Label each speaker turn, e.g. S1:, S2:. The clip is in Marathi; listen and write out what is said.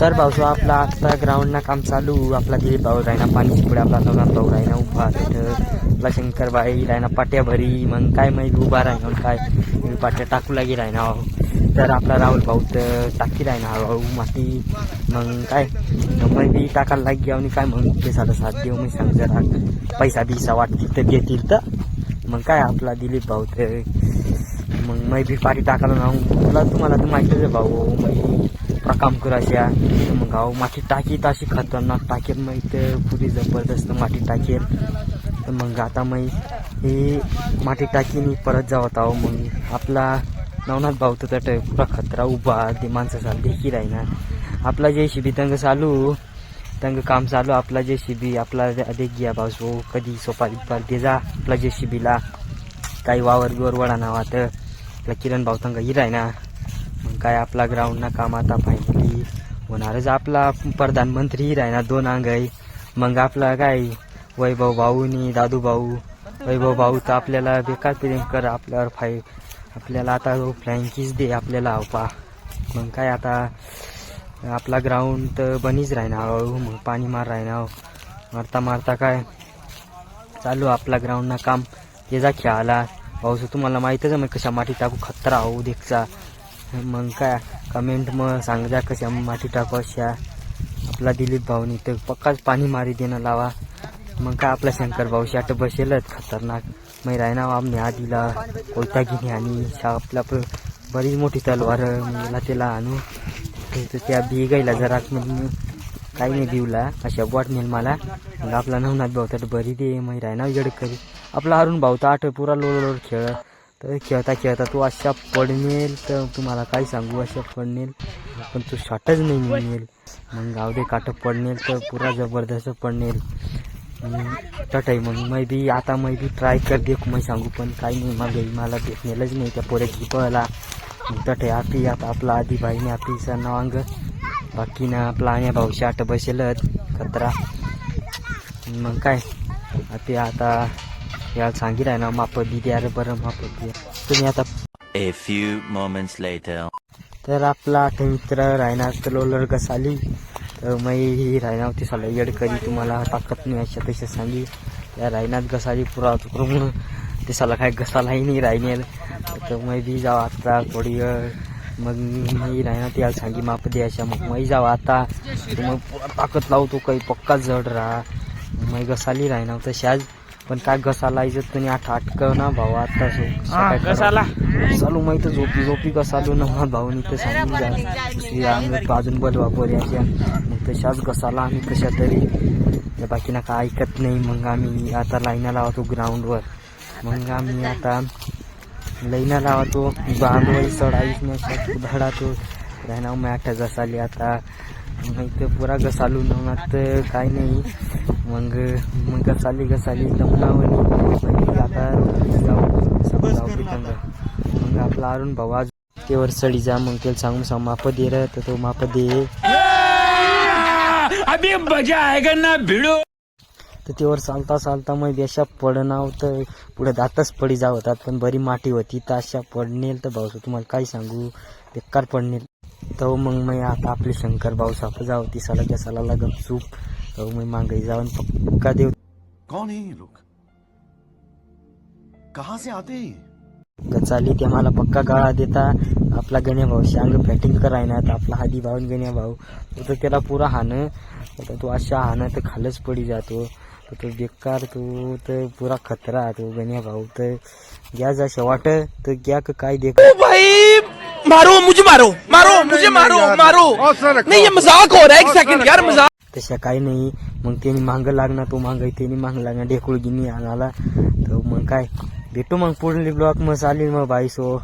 S1: तर भाऊ आपला आता ग्राउंडना काम चालू. आपला दिलीप भाऊ राहिना पाणी पुढे आपला नवनाथ भाऊ राहिना उभा तिथं आपला शंकरबाई राहिना पाट्या भरी मग काय मग उभा राहिना काय पाट्या टाकू लागी राहिना तर आपला राहुल भाऊ तर टाकी राहिना भाऊ माती. मग काय? मग बी टाकायला लागी आणि काय मग? ते साधं साथ देऊ मी सांग जरा. पैसा बिसा वाटतील तर देतील तर. मग काय आपला दिलीप भाऊ तर. मग मी बी पाठी टाकायला ना तुला तुम्हाला तर माहितीच आहे भाऊ मी पुरा काम करायच्या. मग गाव माती टाकीत अशी खतरनाक टाकेल मग इथं पुरी जबरदस्त माती टाकेल तर मग आता मग हे माती टाकीन परत जावत आहो मग आपला नवनाथ भाऊ तर त्या पुरा खतरा उभा ते माणसं चाल देखी राहीना. आपला जे शिबी तंग चालू तंग काम चालू आपला जे शिबी आपला देख घ्या भाऊ कधी सोपा बिपार दे जा. आपला जे शिबीला काही वावर बिवर वडा नावात आपला किरण भाऊ तंग ही राहिना. काय आपला ग्राउंड ना काम आता फायनली होणारच आपला प्रधानमंत्री राहणार दोन अंगाई. मग आपला काय? वैभव भाऊ नि दादू भाऊ. वैभव भाऊ तर आपल्याला बेकार प्रेम कर आपल्यावर फाय आपल्याला आता फ्रँकीज दे आपल्याला पा मग काय आता? आपला ग्राउंड तर बनीच राहणार हळूहळू मग पाणी मार राहणार मारता मारता काय? चालू आपला ग्राउंड ना काम. ते जा खेळाला पाऊस तुम्हाला माहीतच आहे मग कशा माती टाकू? खतरा हो देखचा मग काय कमेंट मग सांग जा कशा माती टाकू आपला दिलीप भाऊनी तर पक्काच पाणी मारी देणं लावा. मग काय आपला शंकर भाऊ शाट बसेलच खतरनाक. मग राहणार आम्ही आधीला कोयता घेणे आणि शा- आपला बरीच मोठी तलवार मला त्याला आणू. तर त्या बिगायला जरा मग काही नाही देऊला अशा बॉट नेल मला. मग आपला नवनाथ भाऊ तर बरी दे मग रायना जड करी आपला अरुण भाऊ तर आठ पुरा लोळ लोळ खेळ. तर खेळता खेळता तो अशा पडणेल तर तुम्हाला काय सांगू अशा पडणेल पण तो शॉटच नाही मिळेल मग गाव दे काट पडणेल तर पुरा जबरदस्त पडणेल तटाई मग मै बी आता मै बी ट्राय कर दे मी सांगू पण काही नाही मग मला भेटलेलंच नाही त्या पोऱ्या झिपला मग आपी आता आपला आधी भाईने आपीचा नावांग बाकी ना आपला आण्या भाऊ शाट बसेलच खतरा. मग काय? ते आता याला सांगी राही ना माप दिदी अरे बरं माप तुम्ही आता
S2: A few moments later.
S1: तर आपला आठ मित्र राहणार तर लोलर कसाली तर मै ही राहणार होती साला करी तुम्हाला ताकद नाही अशा तशा सांगी. त्या राहण्यात घसाली पुरा तुकडून ते साला काय घसालाही नाही राहणार तर मै बी जाऊ आता थोडी मग मी राहणार त्याला सांगी माप दे अशा. मग मै जाऊ आता. मग पुरा ताकद लावतो काही पक्का जड राहा. मै घसाली राहणार तशाच पण काय घसाला इजत तुम्ही आठ आटक ना भाऊ आता सकाळी
S3: घसाला.
S1: चालू माहीत झोपी झोपी कसालू ना भाऊनी तर दुसरी अंग अजून बल वापरायच्या मग तशाच घसाला आम्ही कशा तरी. त्या बाकीना काय ऐकत नाही. मग आम्ही आता लाईना लावतो ग्राउंडवर. मग आम्ही आता लईना लावतो बांधवाई सडाईच नाही धडातो राहणार आठ घसाली आता. मग इथं पुरा घसालू नवनात काय नाही. मग मग घसाली घसाली जमनावणी मग आता जाऊ जाऊ पितंग मग आपला अरुण भाऊ आज तेवर सडी जा मग त्याला सांगून सांग माप दे रे तर तो माप दे.
S3: अभी मजा आएगा ना भिड़ो।
S1: तर तेवर चालता चालता मग अशा पडनाव तर पुढे दातच पडी जाव होतात पण बरी माती होती. तर अशा पडनेल तर भाऊ तुम्हाला काय सांगू? बेकार पडनेल तर मग मी आता आपले शंकर भाऊ साप जाव ती सलाच्या सलाला गपचूप. तर मग मागे जाऊन पक्का देव
S4: कौन है ये लोग? कहाँ से आते हैं ये?
S1: गचाली ते मला पक्का गाळा देता आपला गण्या भाऊ शांग फॅटिंग करायना तर आपला हादी भाऊन गण्या भाऊ। तो तर त्याला पुरा हाणं तर तो अशा हाणं तर खालच पडी जातो तर तो बेकार तो तर पुरा खतरा तो गण्या भाऊ। तर घ्या जा शेवाट तर घ्या का काय देख।
S3: भाई मारो मुझे मारो मारो मुझे मारो मारो। नहीं ये मज़ाक हो रहा है एक सेकंड यार मज़ाक
S1: तशा काही नाही. मग त्यांनी मांग लागणार तो मांग त्यांनी मांग लागणार. ढेकुळ गिनी आणाला तर मग काय? भेटू मग पुढली ब्लॉक मग चालेल मग बाईसो